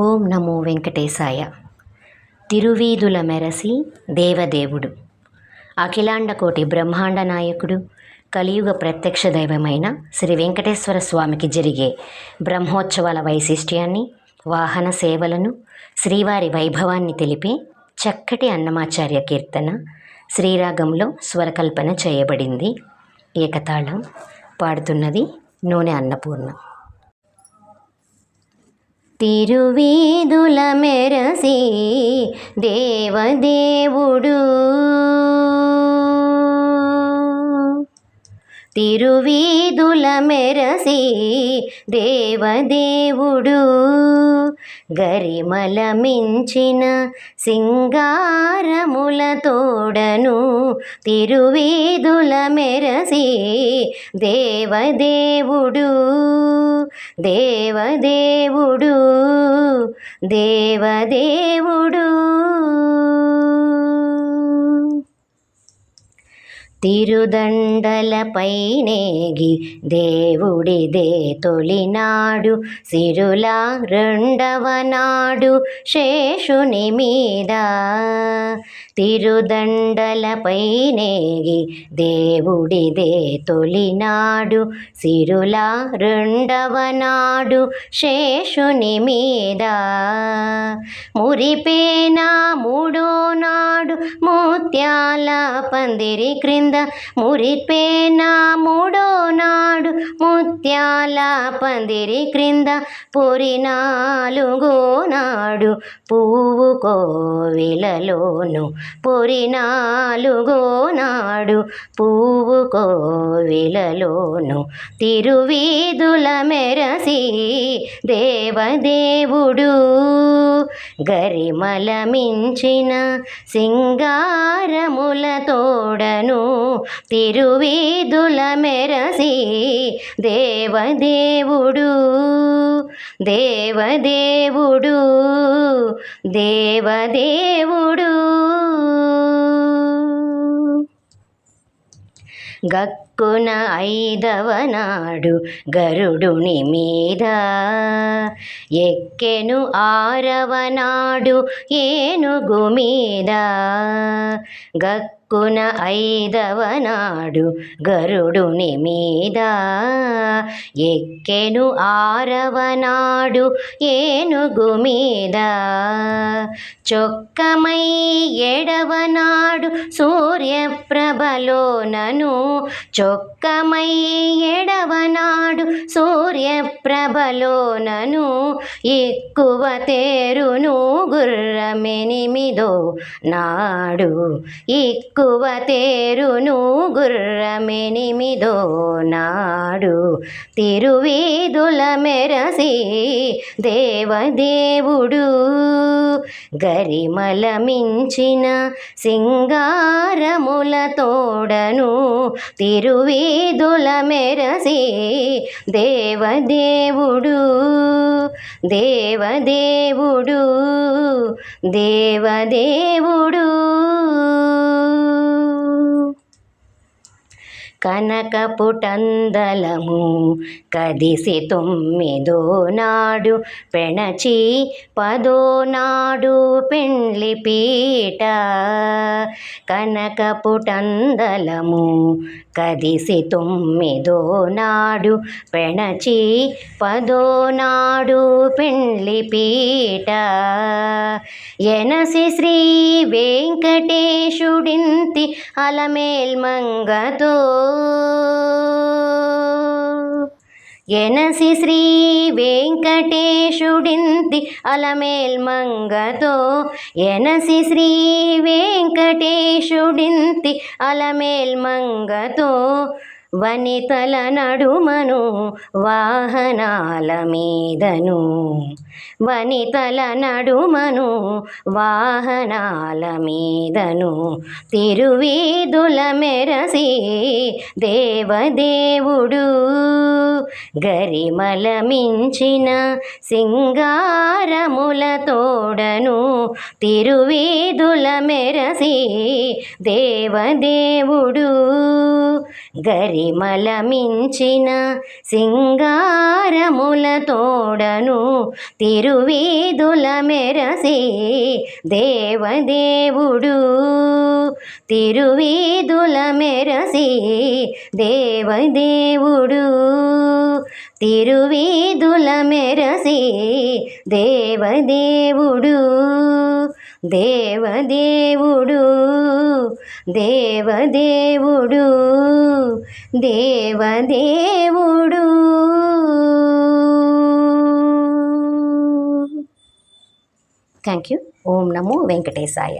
ఓం నమో వెంకటేశాయ. తిరువీధుల మెరసి దేవదేవుడు. అఖిలాండకోటి బ్రహ్మాండ నాయకుడు కలియుగ ప్రత్యక్ష దైవమైన శ్రీ వెంకటేశ్వర స్వామికి జరిగే బ్రహ్మోత్సవాల వైశిష్ట్యాన్ని వాహన సేవలను శ్రీవారి వైభవాన్ని తెలిపే చక్కటి అన్నమాచార్య కీర్తన శ్రీరాగంలో స్వరకల్పన చేయబడింది. ఏకతాళం పాడుతున్నది నూనె అన్నపూర్ణ. తిరువీధుల మెరసి దేవదేవుడు తిరువీధుల మెరసి దేవదేవుడు. గరిమల మించిన సింగారముల తోడను తిరువీధుల మెరసి దేవదేవుడు. దేవదేవుడు దేవదేవుడు. తిరుదండలపైనేగి దేవుడిదే తొలినాడు సిరుల రెండవ నాడు శేషుని మీద తిరుదండలపైనేగి దేవుడిదే తొలినాడు సిరుల రెండవ నాడు శేషుని మీద మురిపేనా మూడో నాడు ముత్యాల పందిరి క్రింద మురిపేనా మూడో నాడు ముత్యాల పందిరి క్రింద పొరి నాలుగో వాడు పువ్వు కోవిలలోను పొరి నాడు పువ్వు కోవిలలోను. తిరువీధుల మెరసి దేవదేవుడు గరిమల మించిన సింగారముల తోడను తిరువీధుల మెరసి దేవదేవుడు దేవదేవుడు. దేవదేవుడు. గక్కున ఐదవనాడు గరుడుని మీద. ఎక్కెను ఆరవనాడు ఏనుగు మీద. గక్కున ఐదవనాడు గరుడుని మీద. ఎక్కెను ఆరవనాడు ఏనుగు మీద. చొక్కమై ఎడవనాడు సూర్యప్ర సూర్యప్రభలోనను చొక్కమై ఎడవనాడు సూర్యప్రభలోనను ఎక్కువ తేరును గుర్రమెనిమిదో నాడు ఎక్కువ తేరును గుర్రమెనిమిదో నాడు తిరువీధుల మెరసి దేవదేవుడు గరిమల మించిన సింగారములతో తోడను తిరువీధుల మెరసి దేవదేవుడు దేవదేవుడు దేవదేవుడు. కనకపుటందలము కదిసి తొమ్మిదో నాడు పెణచి పదో నాడు పెండ్లి పీట. కనకపుటందలము కదిసి తొమ్మిదో నాడు పెణచి పదో నాడు పెండ్లి పీట. ఎనసి శ్రీ వెంకటేశుడింతి అలమేల్మంగతో ఎనసి శ్రీ వెంకటేశుడింతి అలమేల్మంగతో ఎనసి శ్రీ వెంకటేశుడింతి అలమేల్మంగతో వనితల నడుమను వాహనాల మీదను వనితల నడుమను వాహనాల మీదను తిరువీధుల మెరసి దేవదేవుడు గరిమల మించిన సింగారముల తోడను తిరువీధుల మెరసి దేవదేవుడు గరి సిరిమల మించిన సింగారముల తోడను తిరువీధుల మెరసే దేవదేవుడు. తిరువీధుల మెరసే దేవదేవుడు. తిరువీధుల మెరసే దేవదేవుడు. దేవదేవుడు దేవదేవుడు దేవదేవుడు. Thank you Om Namo Venkatesaya.